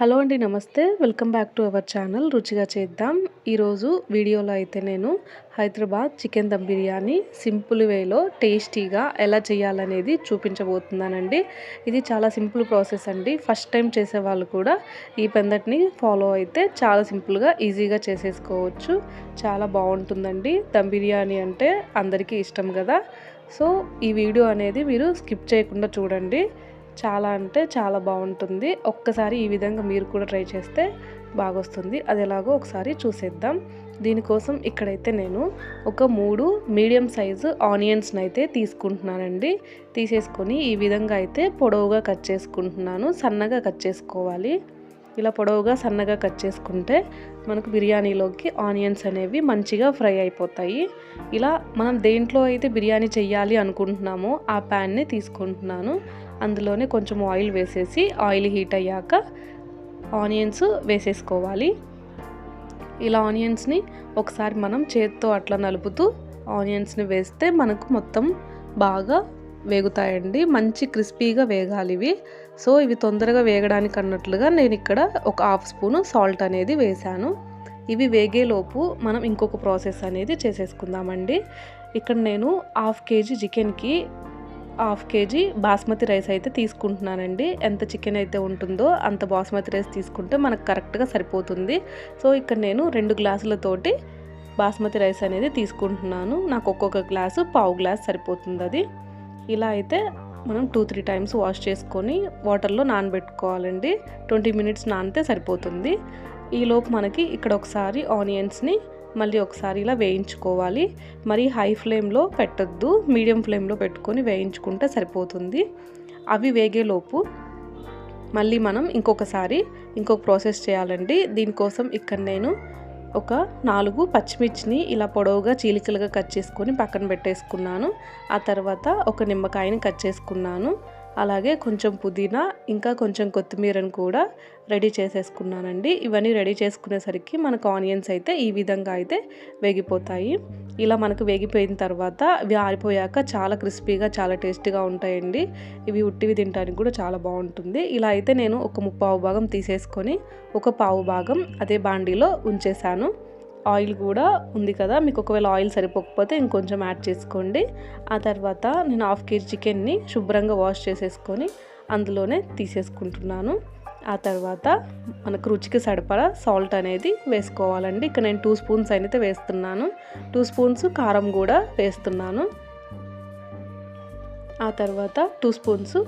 Hello అండి namaste. Welcome back to our channel. రుచిగా చేద్దాం. ఈరోజు వీడియోలో అయితే నేను హైదరాబాద్ చికెన్ దమ్ బిర్యానీ సింపుల్ వేలో టేస్టీగా ఎలా చేయాలనేది చూపించబోతున్నానండి. ఇది చాలా సింపుల్ ప్రాసెస్ అండి. ఫస్ట్ టైం చేసే వాళ్ళు కూడా ఈ పెందటిని ఫాలో అయితే చాలా సింపుల్గా ఈజీగా చేసేసుకోవచ్చు. చాలా బాగుంటుందండి. దమ్ బిర్యానీ అంటే అందరికీ ఇష్టం కదా. సో ఈ వీడియో అనేది మీరు స్కిప్ చేయకుండా చూడండి. చాలా అంటే చాలా బాగుంటుంది. ఒక్కసారి ఈ విధంగా మీరు కూడా ట్రై చేస్తే బాగొస్తుంది. అది ఎలాగో ఒకసారి చూసేద్దాం. దీనికోసం ఇక్కడైతే నేను ఒక మూడు మీడియం సైజు ఆనియన్స్ని అయితే తీసుకుంటున్నానండి. తీసేసుకొని ఈ విధంగా అయితే పొడవుగా కట్ చేసుకుంటున్నాను. సన్నగా కట్ చేసుకోవాలి. ఇలా పొడవుగా సన్నగా కట్ చేసుకుంటే మనకు బిర్యానీలోకి ఆనియన్స్ అనేవి మంచిగా ఫ్రై అయిపోతాయి. ఇలా మనం దేంట్లో అయితే బిర్యానీ చెయ్యాలి అనుకుంటున్నామో ఆ ప్యాన్ని తీసుకుంటున్నాను. అందులోనే కొంచెం ఆయిల్ వేసేసి ఆయిల్ హీట్ అయ్యాక ఆనియన్స్ వేసేసుకోవాలి. ఇలా ఆనియన్స్ని ఒకసారి మనం చేత్తో అట్లా నలుపుతూ ఆనియన్స్ని వేస్తే మనకు మొత్తం బాగా వేగుతాయండి. మంచి క్రిస్పీగా వేగాలి ఇవి. సో ఇవి తొందరగా వేగడానికి అన్నట్లుగా నేను ఇక్కడ ఒక హాఫ్ స్పూను సాల్ట్ అనేది వేశాను. ఇవి వేగేలోపు మనం ఇంకొక ప్రాసెస్ అనేది చేసేసుకుందామండి. ఇక్కడ నేను హాఫ్ కేజీ చికెన్కి హాఫ్ కేజీ బాస్మతి రైస్ అయితే తీసుకుంటున్నానండి. ఎంత చికెన్ అయితే ఉంటుందో అంత బాస్మతి రైస్ తీసుకుంటే మనకు కరెక్ట్గా సరిపోతుంది. సో ఇక్కడ నేను రెండు గ్లాసులతోటి బాస్మతి రైస్ అనేది తీసుకుంటున్నాను. నాకు ఒక్కొక్క గ్లాసు పావు గ్లాస్ సరిపోతుంది అది. ఇలా అయితే మనం టూ త్రీ టైమ్స్ వాష్ చేసుకొని వాటర్లో నానబెట్టుకోవాలండి. ట్వంటీ మినిట్స్ నానితే సరిపోతుంది. ఈలోపు మనకి ఇక్కడ ఒకసారి ఆనియన్స్ని మళ్ళీ ఒకసారి ఇలా వేయించుకోవాలి. మరి హై ఫ్లేమ్లో పెట్టొద్దు. మీడియం ఫ్లేమ్లో పెట్టుకొని వేయించుకుంటే సరిపోతుంది. అవి వేగేలోపు మళ్ళీ మనం ఇంకొకసారి ఇంకొక ప్రాసెస్ చేయాలండి. దీనికోసం ఇక్కడ నేను ఒక నాలుగు పచ్చిమిర్చిని ఇలా పొడవుగా చీలికలుగా కట్ చేసుకొని పక్కన పెట్టేసుకున్నాను. ఆ తర్వాత ఒక నిమ్మకాయని కట్ చేసుకున్నాను. అలాగే కొంచెం పుదీనా ఇంకా కొంచెం కొత్తిమీరను కూడా రెడీ చేసేసుకున్నానండి. ఇవన్నీ రెడీ చేసుకునేసరికి మనకు ఆనియన్స్ అయితే ఈ విధంగా అయితే వేగిపోతాయి. ఇలా మనకు వేగిపోయిన తర్వాత ఇవి ఆరిపోయాక చాలా క్రిస్పీగా చాలా టేస్టీగా ఉంటాయండి. ఇవి ఉట్టివి తినడానికి కూడా చాలా బాగుంటుంది. ఇలా అయితే నేను ఒక ముప్పావు భాగం తీసేసుకొని ఒక పావు భాగం అదే బాండీలో ఉంచేసాను ఆయిల్ కూడా ఉంది కదా మీకు ఒకవేళ ఆయిల్ సరిపోకపోతే ఇంకొంచెం యాడ్ చేసుకోండి. ఆ తర్వాత నేను హాఫ్ కేజీ చికెన్ని శుభ్రంగా వాష్ చేసేసుకొని అందులోనే తీసేసుకుంటున్నాను. ఆ తర్వాత మనకు రుచికి సరిపడా సాల్ట్ అనేది వేసుకోవాలండి. ఇక్కడ నేను టూ స్పూన్స్ అయితే వేస్తున్నాను. టూ స్పూన్స్ కారం కూడా వేస్తున్నాను. ఆ తర్వాత టూ స్పూన్స్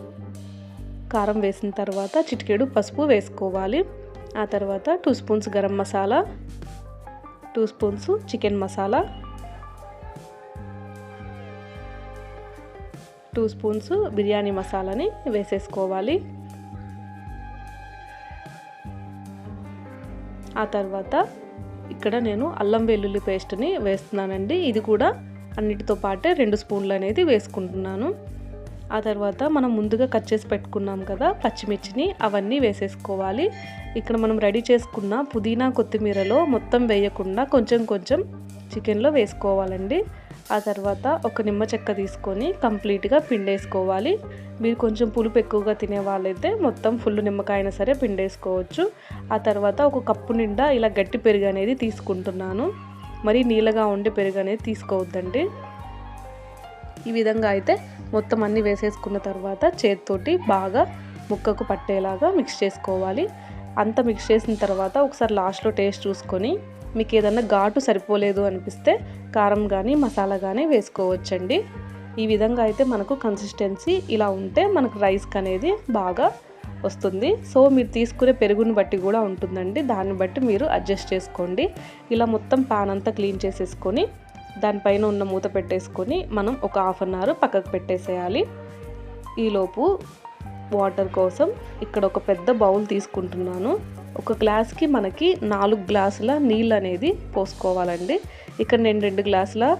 కారం వేసిన తర్వాత చిటికెడు పసుపు వేసుకోవాలి. ఆ తర్వాత two spoons garam masala two spoons chicken masala two spoons biryani మసాలాని వేసేసుకోవాలి. ఆ తర్వాత ఇక్కడ నేను అల్లం వెల్లుల్లి పేస్ట్ని వేస్తున్నానండి. ఇది కూడా అన్నిటితో పాటే రెండు స్పూన్లు అనేది వేసుకుంటున్నాను. ఆ తర్వాత మనం ముందుగా కట్ చేసి పెట్టుకున్నాం కదా పచ్చిమిర్చిని అవన్నీ వేసేసుకోవాలి. ఇక్కడ మనం రెడీ చేసుకున్న పుదీనా కొత్తిమీరలో మొత్తం వేయకుండా కొంచెం కొంచెం చికెన్లో వేసుకోవాలండి. ఆ తర్వాత ఒక నిమ్మ చెక్క తీసుకొని కంప్లీట్గా పిండేసుకోవాలి. మీరు కొంచెం పులుపు ఎక్కువగా తినే వాళ్ళైతే మొత్తం ఫుల్ నిమ్మకాయ అయినా సరే పిండేసుకోవచ్చు. ఆ తర్వాత ఒక కప్పు నిండా ఇలా గట్టి పెరుగు అనేది తీసుకుంటున్నాను. మరి నీళ్ళగా ఉండే పెరుగు అనేది తీసుకోవద్దండి. ఈ విధంగా అయితే మొత్తం అన్నీ వేసేసుకున్న తర్వాత చేతితోటి బాగా ముక్కకు పట్టేలాగా మిక్స్ చేసుకోవాలి. అంత మిక్స్ చేసిన తర్వాత ఒకసారి లాస్ట్లో టేస్ట్ చూసుకొని మీకు ఏదన్నా ఘాటు సరిపోలేదు అనిపిస్తే కారం కానీ మసాలా కానీ వేసుకోవచ్చండి. ఈ విధంగా అయితే మనకు కన్సిస్టెన్సీ ఇలా ఉంటే మనకు రైస్కి అనేది బాగా వస్తుంది. సో మీరు తీసుకునే పెరుగుని బట్టి కూడా ఉంటుందండి. దాన్ని బట్టి మీరు అడ్జస్ట్ చేసుకోండి. ఇలా మొత్తం పాన్ అంతా క్లీన్ చేసేసుకొని దానిపైన ఉన్న మూత పెట్టేసుకొని మనం ఒక హాఫ్ అన్ అవర్ పక్కకు పెట్టేసేయాలి. ఈలోపు వాటర్ కోసం ఇక్కడ ఒక పెద్ద బౌల్ తీసుకుంటున్నాను. ఒక గ్లాస్కి మనకి నాలుగు గ్లాసుల నీళ్ళు అనేది పోసుకోవాలండి. ఇక్కడ నేను రెండు గ్లాసుల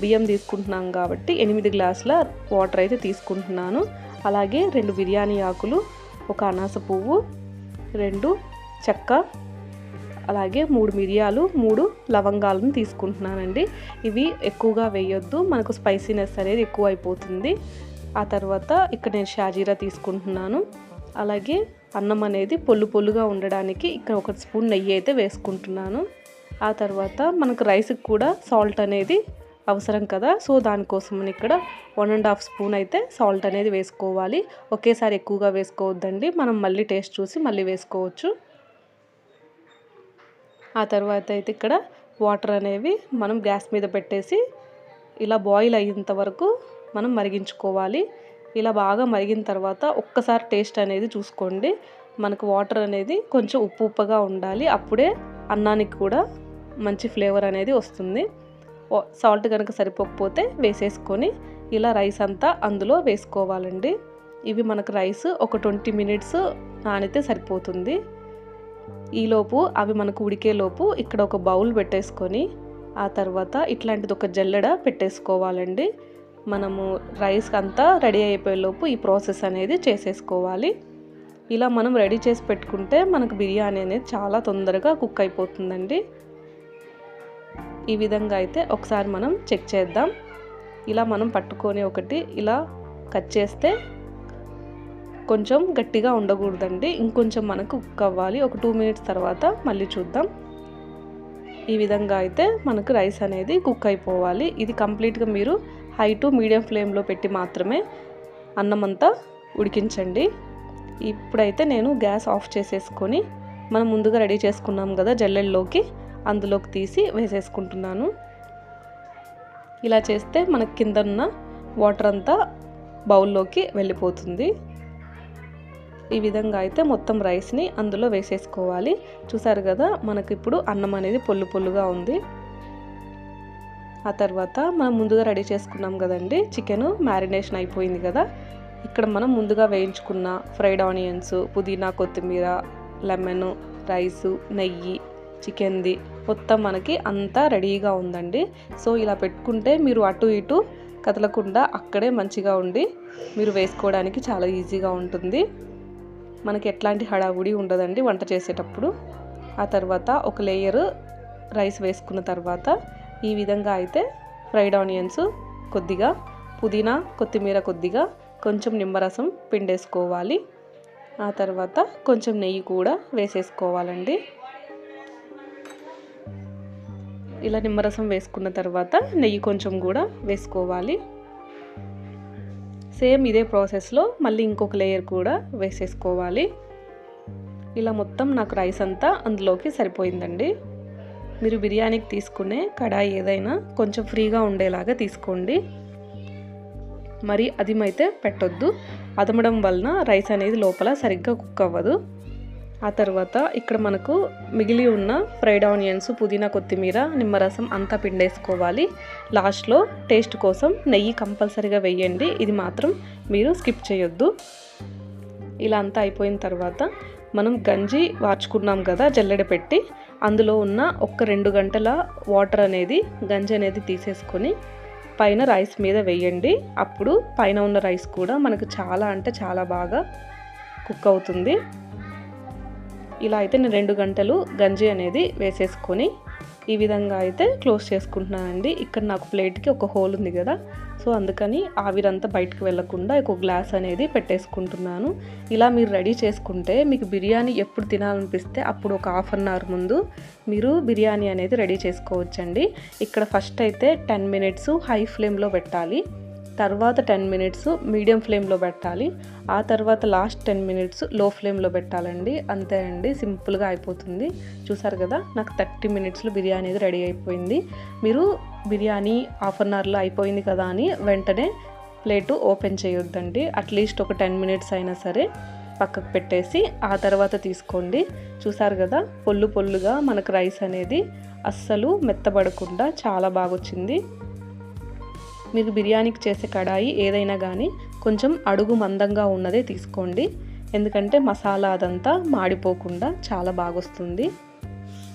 బియ్యం తీసుకుంటున్నాను కాబట్టి ఎనిమిది గ్లాసుల వాటర్ అయితే తీసుకుంటున్నాను. అలాగే రెండు బిర్యానీ ఆకులు ఒక అనాస పువ్వు రెండు చెక్క అలాగే మూడు మిరియాలు మూడు లవంగాలను తీసుకుంటున్నానండి. ఇవి ఎక్కువగా వేయొద్దు మనకు స్పైసీనెస్ అనేది ఎక్కువ అయిపోతుంది ఆ తర్వాత ఇక్కడ నేను షాజీరా తీసుకుంటున్నాను. అలాగే అన్నం అనేది పొల్లు పొల్లుగా ఉండడానికి ఇక్కడ ఒక స్పూన్ నెయ్యి అయితే వేసుకుంటున్నాను. ఆ తర్వాత మనకు రైస్కి కూడా సాల్ట్ అనేది అవసరం కదా సో దానికోసం ఇక్కడ వన్ అండ్ హాఫ్ స్పూన్ అయితే సాల్ట్ అనేది వేసుకోవాలి. ఒకేసారి ఎక్కువగా వేసుకోవద్దండి మనం మళ్ళీ టేస్ట్ చూసి మళ్ళీ వేసుకోవచ్చు. ఆ తర్వాత అయితే ఇక్కడ వాటర్ అనేవి మనం గ్యాస్ మీద పెట్టేసి ఇలా బాయిల్ అయ్యేంత వరకు మనం మరిగించుకోవాలి. ఇలా బాగా మరిగిన తర్వాత ఒక్కసారి టేస్ట్ అనేది చూసుకోండి. మనకు వాటర్ అనేది కొంచెం ఉప్పు ఉప్పుగా ఉండాలి. అప్పుడే అన్నానికి కూడా మంచి ఫ్లేవర్ అనేది వస్తుంది. సాల్ట్ కనుక సరిపోకపోతే వేసేసుకొని ఇలా రైస్ అంతా అందులో వేసుకోవాలండి. ఇవి మనకు రైస్ ఒక ట్వంటీ మినిట్స్ నానితే సరిపోతుంది. ఈలోపు అవి మనకు ఉడికేలోపు ఇక్కడ ఒక బౌల్ పెట్టేసుకొని ఆ తర్వాత ఇట్లాంటిది ఒక జల్లెడ పెట్టేసుకోవాలండి. మనము రైస్ అంతా రెడీ అయిపోయేలోపు ఈ ప్రాసెస్ అనేది చేసేసుకోవాలి. ఇలా మనం రెడీ చేసి పెట్టుకుంటే మనకు బిర్యానీ అనేది చాలా తొందరగా కుక్ అయిపోతుందండి. ఈ విధంగా అయితే ఒకసారి మనం చెక్ చేద్దాం. ఇలా మనం పట్టుకొని ఒకటి ఇలా కట్ చేస్తే కొంచెం గట్టిగా ఉండకూడదండి. ఇంకొంచెం మనకు కుక్ అవ్వాలి. ఒక టూ మినిట్స్ తర్వాత మళ్ళీ చూద్దాం. ఈ విధంగా అయితే మనకు రైస్ అనేది కుక్ అయిపోవాలి. ఇది కంప్లీట్గా మీరు హై టు మీడియం ఫ్లేమ్లో పెట్టి మాత్రమే అన్నం అంతా ఉడికించండి. ఇప్పుడైతే నేను గ్యాస్ ఆఫ్ చేసేసుకొని మనం ముందుగా రెడీ చేసుకున్నాం కదా జల్లెల్లోకి అందులోకి తీసి వేసేసుకుంటున్నాను. ఇలా చేస్తే మనకు కింద ఉన్న వాటర్ అంతా బౌల్లోకి వెళ్ళిపోతుంది. ఈ విధంగా అయితే మొత్తం రైస్ని అందులో వేసేసుకోవాలి. చూసారు కదా మనకి ఇప్పుడు అన్నం అనేది పొల్లు పొల్లుగా ఉంది. ఆ తర్వాత మనం ముందుగా రెడీ చేసుకున్నాం కదండి చికెన్ మ్యారినేషన్ అయిపోయింది కదా. ఇక్కడ మనం ముందుగా వేయించుకున్న ఫ్రైడ్ ఆనియన్స్ పుదీనా కొత్తిమీర లెమన్ రైసు నెయ్యి చికెన్ది మొత్తం మనకి అంతా రెడీగా ఉందండి. సో ఇలా పెట్టుకుంటే మీరు అటు ఇటు కదలకుండా అక్కడే మంచిగా ఉండి మీరు వేసుకోవడానికి చాలా ఈజీగా ఉంటుంది. మనకి ఎట్లాంటి హడావుడి ఉండదండి వంట చేసేటప్పుడు. ఆ తర్వాత ఒక లేయర్ రైస్ వేసుకున్న తర్వాత ఈ విధంగా అయితే ఫ్రైడ్ ఆనియన్స్ కొద్దిగా పుదీనా కొత్తిమీర కొద్దిగా కొంచెం నిమ్మరసం పిండేసుకోవాలి. ఆ తర్వాత కొంచెం నెయ్యి కూడా వేసేసుకోవాలండి. ఇలా నిమ్మరసం వేసుకున్న తర్వాత నెయ్యి కొంచెం కూడా వేసుకోవాలి. సేమ్ ఇదే ప్రాసెస్లో మళ్ళీ ఇంకొక లేయర్ కూడా వేసేసుకోవాలి. ఇలా మొత్తం నాకు రైస్ అంతా అందులోకి సరిపోయిందండి. మీరు బిర్యానీకి తీసుకునే కడాయి ఏదైనా కొంచెం ఫ్రీగా ఉండేలాగా తీసుకోండి. మరి అదిమైతే పెట్టొద్దు. అదమడం వలన రైస్ అనేది లోపల సరిగ్గా కుక్ అవ్వదు. ఆ తర్వాత ఇక్కడ మనకు మిగిలి ఉన్న ఫ్రైడ్ ఆనియన్స్ పుదీనా కొత్తిమీర నిమ్మరసం అంతా పిండేసుకోవాలి. లాస్ట్లో టేస్ట్ కోసం నెయ్యి కంపల్సరీగా వేయండి. ఇది మాత్రం మీరు స్కిప్ చేయొద్దు. ఇలా అంతా అయిపోయిన తర్వాత మనం గంజి వార్చుకున్నాం కదా జల్లెడ పెట్టి అందులో ఉన్న ఒక్క రెండు గంటల వాటర్ అనేది గంజి అనేది తీసేసుకొని పైన రైస్ మీద వేయండి. అప్పుడు పైన ఉన్న రైస్ కూడా మనకు చాలా అంటే చాలా బాగా కుక్ అవుతుంది. ఇలా అయితే నేను రెండు గంటలు గంజి అనేది వేసేసుకొని ఈ విధంగా అయితే క్లోజ్ చేసుకుంటున్నానండి. ఇక్కడ నాకు ప్లేట్కి ఒక హోల్ ఉంది కదా సో అందుకని ఆవిరంతా బయటకు వెళ్ళకుండా ఒక గ్లాస్ అనేది పెట్టేసుకుంటున్నాను. ఇలా మీరు రెడీ చేసుకుంటే మీకు బిర్యానీ ఎప్పుడు తినాలనిపిస్తే అప్పుడు ఒక హాఫ్ అన్ అవర్ ముందు మీరు బిర్యానీ అనేది రెడీ చేసుకోవచ్చండి. ఇక్కడ ఫస్ట్ అయితే టెన్ మినిట్స్ హై ఫ్లేమ్లో పెట్టాలి. తర్వాత టెన్ మినిట్స్ మీడియం ఫ్లేమ్లో పెట్టాలి. ఆ తర్వాత లాస్ట్ టెన్ మినిట్స్లో ఫ్లేమ్లో పెట్టాలండి. అంతే అండి సింపుల్గా అయిపోతుంది. చూసారు కదా నాకు థర్టీ మినిట్స్లో బిర్యానీ అనేది రెడీ అయిపోయింది. మీరు బిర్యానీ హాఫ్ అన్ అవర్లో అయిపోయింది కదా అని వెంటనే ప్లేటు ఓపెన్ చేయొద్దండి. అట్లీస్ట్ ఒక టెన్ మినిట్స్ అయినా సరే పక్కకు పెట్టేసి ఆ తర్వాత తీసుకోండి. చూసారు కదా పొల్లు పొల్లుగా మనకు రైస్ అనేది అస్సలు మెత్తబడకుండా చాలా బాగా వచ్చింది మీరు బిర్యానీకి చేసే కడాయి ఏదైనా కానీ కొంచెం అడుగు మందంగా ఉన్నదే తీసుకోండి. ఎందుకంటే మసాలా అదంతా మాడిపోకుండా చాలా బాగొస్తుంది.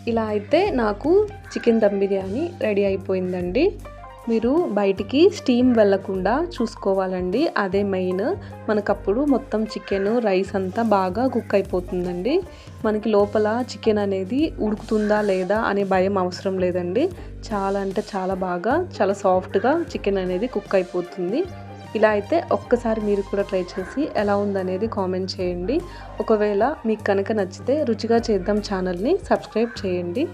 ఇలా అయితే నాకు చికెన్ దమ్ బిర్యానీ రెడీ అయిపోయిందండి. మీరు బయటికి స్టీమ్ వెళ్ళకుండా చూసుకోవాలండి. అదే మెయిన్. మనకప్పుడు మొత్తం చికెన్ రైస్ అంతా బాగా కుక్ అయిపోతుందండి. మనకి లోపల చికెన్ అనేది ఉడుకుతుందా లేదా అనే భయం అవసరం లేదండి. చాలా అంటే చాలా బాగా చాలా సాఫ్ట్గా చికెన్ అనేది కుక్ అయిపోతుంది. ఇలా అయితే ఒక్కసారి మీరు కూడా ట్రై చేసి ఎలా ఉందనేది కామెంట్ చేయండి. ఒకవేళ మీకు కనుక నచ్చితే రుచిగా చేద్దాం ఛానల్ని సబ్స్క్రైబ్ చేయండి.